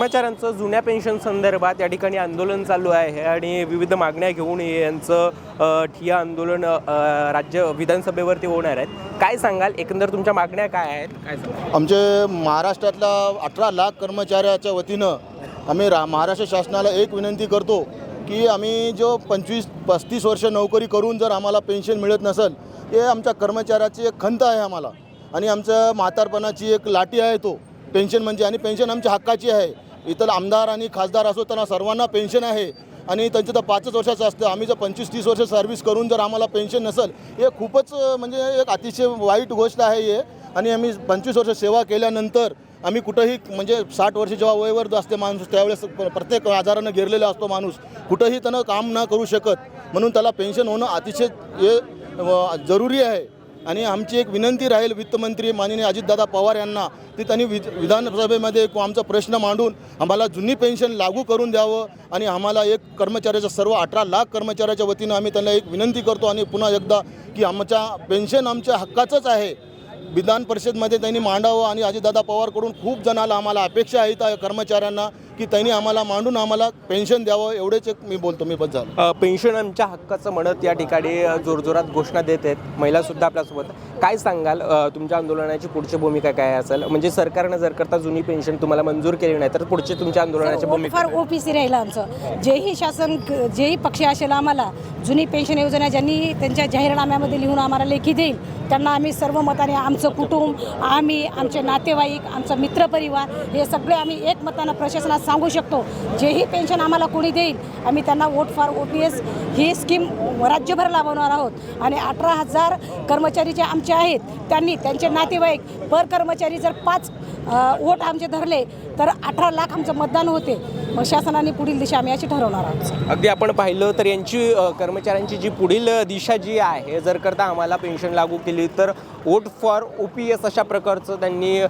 कर्मचाऱ्यांचं जुन्या पेन्शन संदर्भात या ठिकाणी आंदोलन चालू आहे आणि विविध मागण्या घेऊन यांचं ठिया आंदोलन राज्य विधानसभेवरती होणार आहेत. काय सांगाल? एकंदर तुमच्या मागण्या काय आहेत? काय सांगाल? आमचे महाराष्ट्रातल्या अठरा लाख कर्मचाऱ्याच्या वतीनं आम्ही रा महाराष्ट्र शासनाला एक विनंती करतो की आम्ही जो पंचवीस पस्तीस वर्ष नोकरी करून जर आम्हाला पेन्शन मिळत नसेल हे आमच्या कर्मचाऱ्याची एक खंत आहे आम्हाला. आणि आमचं म्हातारपणाची एक लाठी आहे तो. पेन्शन म्हणजे आणि पेन्शन आमच्या हक्काची आहे. इतर आमदार आणि खासदार असो त्यांना सर्वांना पेन्शन आहे. आणि त्यांचं तर पाचच वर्षाचं असतं. आम्ही जर पंचवीस तीस वर्ष सर्व्हिस करून जर आम्हाला पेन्शन नसेल हे खूपच म्हणजे एक अतिशय वाईट गोष्ट आहे हे. आणि आम्ही पंचवीस वर्ष सेवा केल्यानंतर आम्ही कुठंही म्हणजे साठ वर्ष जेव्हा वयवर असते माणूस त्यावेळेस प्रत्येक आजारानं घेरलेला असतो माणूस. कुठंही त्यानं काम न करू शकत म्हणून त्याला पेन्शन होणं अतिशय हे जरुरी आहे. आणि आमची एक विनंती राहील वित्तमंत्री माननीय अजितदादा पवार यांना ते त्यांनी वि विधानसभेमध्ये को- आमचा प्रश्न मांडून आम्हाला जुनी पेन्शन लागू करून द्यावं आणि आम्हाला एक कर्मचाऱ्याच्या सर्व अठरा लाख कर्मचाऱ्याच्या वतीनं आम्ही त्यांना एक विनंती करतो आणि पुन्हा एकदा की आमच्या पेन्शन आमच्या हक्काचंच आहे. विधान परिषदमध्ये त्यांनी मांडावं आणि अजितदादा पवारकडून खूप जणाला आम्हाला अपेक्षा आहेत त्या कर्मचाऱ्यांना की त्यांनी आम्हाला मांडून आम्हाला पेन्शन द्यावं एवढेच एक मी बोलतो मी बस झालं. अ, पेन्शन आमच्या हक्काचं म्हणत या ठिकाणी जोरजोरात घोषणा देत आहेत. महिलासुद्धा आपल्यासोबत. काय सांगाल तुमच्या आंदोलनाची पुढची भूमिका काय असेल? म्हणजे सरकारनं जर करता जुनी पेन्शन तुम्हाला मंजूर केली नाही तर पुढची तुमच्या आंदोलनाची भूमिका फार? ओपीसी राहिलं आमचं. जेही शासन जेही पक्ष असेल आम्हाला जुनी पेन्शन योजना ज्यांनी त्यांच्या जाहीरनाम्यामध्ये लिहून आम्हाला लेखी देईल त्यांना आम्ही सर्व मताने आमचं कुटुंब आम्ही आमचे नातेवाईक आमचा मित्रपरिवार हे सगळे आम्ही एक एकमतानं प्रशासनात सांगू शकतो. जेही पेन्शन आम्हाला कोणी देईल आम्ही त्यांना vote for O P S he scheme राज्यभर लावणार आहोत. आणि अठरा हजार कर्मचारी जे आमचे आहेत त्यांनी त्यांचे नातेवाईक पर कर्मचारी जर पाच वोट आमचे धरले तर अठरा लाख आमचं मतदान होते. मग शासनाने पुढील दिशा आम्ही अशी ठरवणार आहोत. अगदी आपण पाहिलं तर यांची कर्मचाऱ्यांची जी पुढील दिशा जी आहे जर करता आम्हाला पेन्शन लागू केली तर vote for O P S अशा प्रकारचं त्यांनी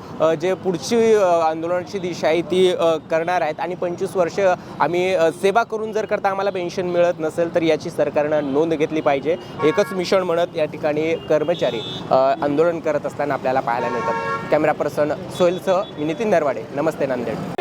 जे पुढची आंदोलनाची दिशा आहे ती करणार आहेत. आणि पंचवीस वर्ष आम्ही सेवा करून जर करता आम्हाला पेन्शन मिळत नसेल तर याची सरकारनं नोंद घेतली पाहिजे. एकच मिशन म्हणत या ठिकाणी कर्मचारी आंदोलन करत असताना आपल्याला पाहायला मिळतात. कॅमेरा पर्सन सोहेलसह मी नितीन नरवाडे. नमस्ते হান্ড্রেড